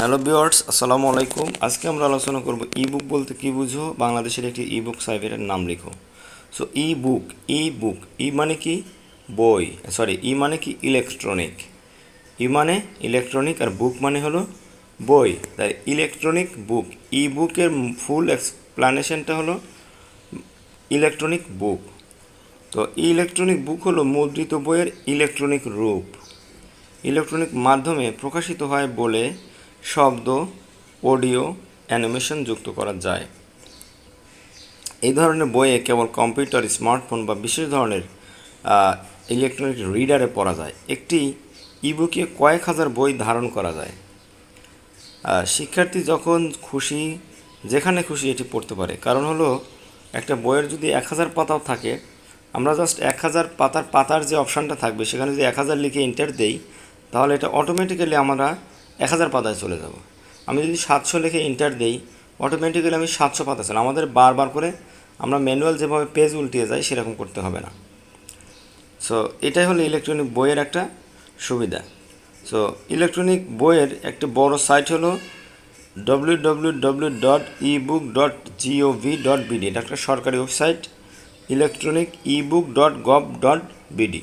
Hello বিয়ার্স আসসালামু আলাইকুম। আজকে আমরা আলোচনা করব ই বুক বলতে কী বুঝো? বাংলাদেশের একটি ই বুক সাইটের নাম লিখো। সো ই বুক ই বুক ই মানে কি? বই সরি ই মানে কি? ইলেকট্রনিক ই মানে ইলেকট্রনিক আর বুক মানে হলো বই। তাই ইলেকট্রনিক বুক ই বুকের ফুল এক্সপ্লানেশনটা হলো ইলেকট্রনিক বুক তো ইলেকট্রনিক বুক হলো মুদ্রিত বইয়ের ইলেকট্রনিক রূপ। ইলেকট্রনিক মাধ্যমে প্রকাশিত হয় বলে শব্দ, অডিও, অ্যানিমেশন যুক্ত করা যায়। এই ধরনের বইয়ে কেবল কম্পিউটার, স্মার্টফোন বা বিশেষ ধরনের ইলেকট্রনিক রিডারে পড়া যায়। একটি ইবুকে কয়েক হাজার বই ধারণ করা যায়। শিক্ষার্থী যখন খুশি, যেখানে খুশি এটি পড়তে পারে। কারণ হলো, একটা বইয়ের যদি এক হাজার পাতাও থাকে, আমরা জাস্ট এক হাজার পাতার পাতার যে অপশানটা থাকবে, সেখানে যদি এক হাজার লিখে এন্টার দেই, তাহলে এটা অটোমেটিক্যালি আমরা এক হাজার পাতায় চলে যাব। আমি যদি সাতশো লিখে ইন্টার দেই অটোমেটিক্যালি আমি সাতশো পাতা চলে আমাদের বারবার করে আমরা ম্যানুয়াল যেভাবে পেজ উল্টিয়ে যাই সেরকম করতে হবে না। সো এটাই হলো ইলেকট্রনিক বইয়ের একটা সুবিধা। সো ইলেকট্রনিক বইয়ের একটি বড় সাইট হলো W W W dot E book dot G O V dot B D এটা একটা সরকারি website electronic E book dot gov dot B D